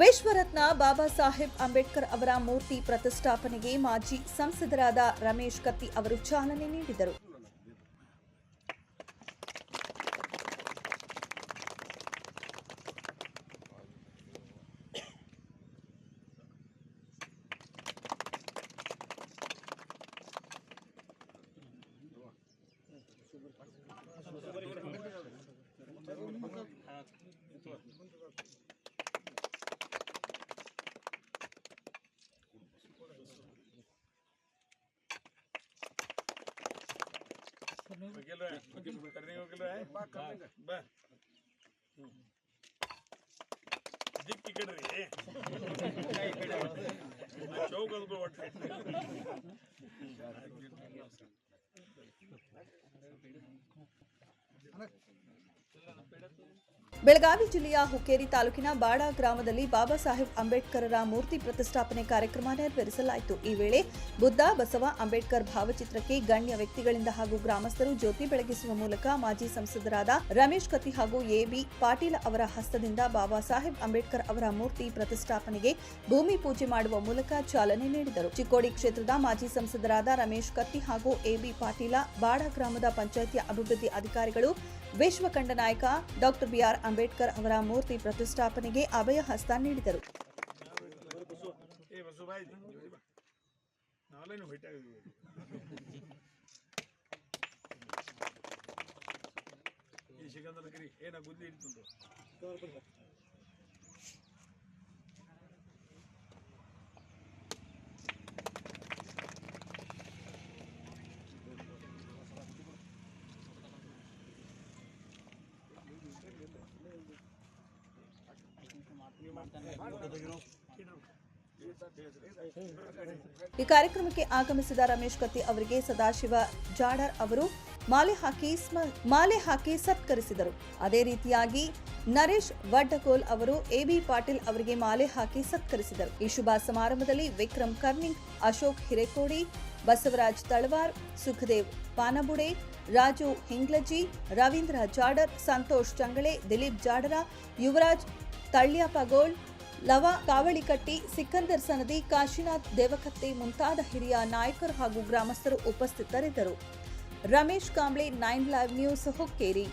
ವಿಶ್ವರತ್ನ ಬಾಬಾ ಸಾಹೇಬ್ ಅಂಬೇಡ್ಕರ್ ಅವರ ಮೂರ್ತಿ ಪ್ರತಿಷ್ಠಾಪನೆಗೆ ಮಾಜಿ ಸಂಸದರಾದ ರಮೇಶ್ ಕತ್ತಿ ಅವರು ಚಾಲನೆ ನೀಡಿದರು. ವಕೀಲ್ರೆ ಕರ್ನಿಂಗ್ ವಕೀಲ್ರೆ ಬಾ ದಿಕ್ ಈ ಕಡೆ ರೀ ಚೌಕ್ ಅದು ಒಟ್ಟು ಬೆಳಗಾವಿ ಜಿಲ್ಲೆಯ ಹುಕ್ಕೇರಿ ತಾಲೂಕಿನ ಬಾಡ ಗ್ರಾಮದಲ್ಲಿ ಬಾಬಾ ಸಾಹೇಬ್ ಅಂಬೇಡ್ಕರರ ಮೂರ್ತಿ ಪ್ರತಿಷ್ಠಾಪನೆ ಕಾರ್ಯಕ್ರಮ ನೆರವೇರಿಸಲಾಯಿತು. ಈ ವೇಳೆ ಬುದ್ಧ ಬಸವ ಅಂಬೇಡ್ಕರ್ ಭಾವಚಿತ್ರಕ್ಕೆ ಗಣ್ಯ ವ್ಯಕ್ತಿಗಳಿಂದ ಹಾಗೂ ಗ್ರಾಮಸ್ಥರು ಜ್ಯೋತಿ ಬೆಳಗಿಸುವ ಮೂಲಕ ಮಾಜಿ ಸಂಸದರಾದ ರಮೇಶ್ ಕತ್ತಿ ಹಾಗೂ ಎಬಿ ಪಾಟೀಲ್ ಅವರ ಹಸ್ತದಿಂದ ಬಾಬಾ ಸಾಹೇಬ್ ಅಂಬೇಡ್ಕರ್ ಅವರ ಮೂರ್ತಿ ಪ್ರತಿಷ್ಠಾಪನೆಗೆ ಭೂಮಿ ಪೂಜೆ ಮಾಡುವ ಮೂಲಕ ಚಾಲನೆ ನೀಡಿದರು. ಚಿಕ್ಕೋಡಿ ಕ್ಷೇತ್ರದ ಮಾಜಿ ಸಂಸದರಾದ ರಮೇಶ್ ಕತ್ತಿ ಹಾಗೂ ಎಬಿ ಪಾಟೀಲ, ಬಾಡ ಗ್ರಾಮದ ಪಂಚಾಯಿತಿ ಅಭಿವೃದ್ಧಿ ಅಧಿಕಾರಿಗಳು ವಿಶ್ವ ಕಂಡ ನಾಯಕ ಡಾಕ್ಟರ್ ಬಿಆರ್ ಅಂಬೇಡ್ಕರ್ ಅವರ ಮೂರ್ತಿ ಪ್ರತಿಷ್ಠಾಪನೆಗೆ ಅಭಯ ಹಸ್ತ ನೀಡಿದರು. ಬಸ್ಸು ಈ ಕಾರ್ಯಕ್ರಮಕ್ಕೆ ಆಗಮಿಸಿದ ರಮೇಶ್ ಕತ್ತಿ ಅವರಿಗೆ ಸದಾಶಿವ ಜಾಡರ್ ಅವರು ಮಾಲೆ ಹಾಕಿ ಮಾಲೆ ಹಾಕಿ ಸತ್ಕರಿಸಿದರು. ಅದೇ ರೀತಿಯಾಗಿ ನರೇಶ್ ವಡ್ಡಕೋಲ್ ಅವರು ಎಬಿ ಪಾಟೀಲ್ ಅವರಿಗೆ ಮಾಲೆ ಹಾಕಿ ಸತ್ಕರಿಸಿದರು. ಈ ಶುಭ ಸಮಾರಂಭದಲ್ಲಿ ವಿಕ್ರಮ್ ಕರ್ನಿಂಗ್, ಅಶೋಕ್ ಹಿರೇಕೋಡಿ ಬಸವರಾಜ್ ತಳವಾರ್, ಸುಖದೇವ್ ಪಾನಬುಡೆ, ರಾಜು ಹಿಂಗ್ಲಜಿ, ರವೀಂದ್ರ ಜಾಡರ್, ಸಂತೋಷ್ ಚಂಗಳೆ, ದಿಲೀಪ್ ಜಾಡರ, ಯುವರಾಜ್ ತಳ್ಳ್ಯಪಗೋಳ್ ಲವ ಕಾವಳಿಕಟ್ಟಿ, ಸಿಕಂದರ್ ಸನದಿ, ಕಾಶಿನಾಥ್ ದೇವಕತ್ತೆ ಮುಂತಾದ ಹಿರಿಯ ನಾಯಕರು ಹಾಗೂ ಗ್ರಾಮಸ್ಥರು ಉಪಸ್ಥಿತರಿದ್ದರು. Ramesh Kamble, nine live news, Hukkeri.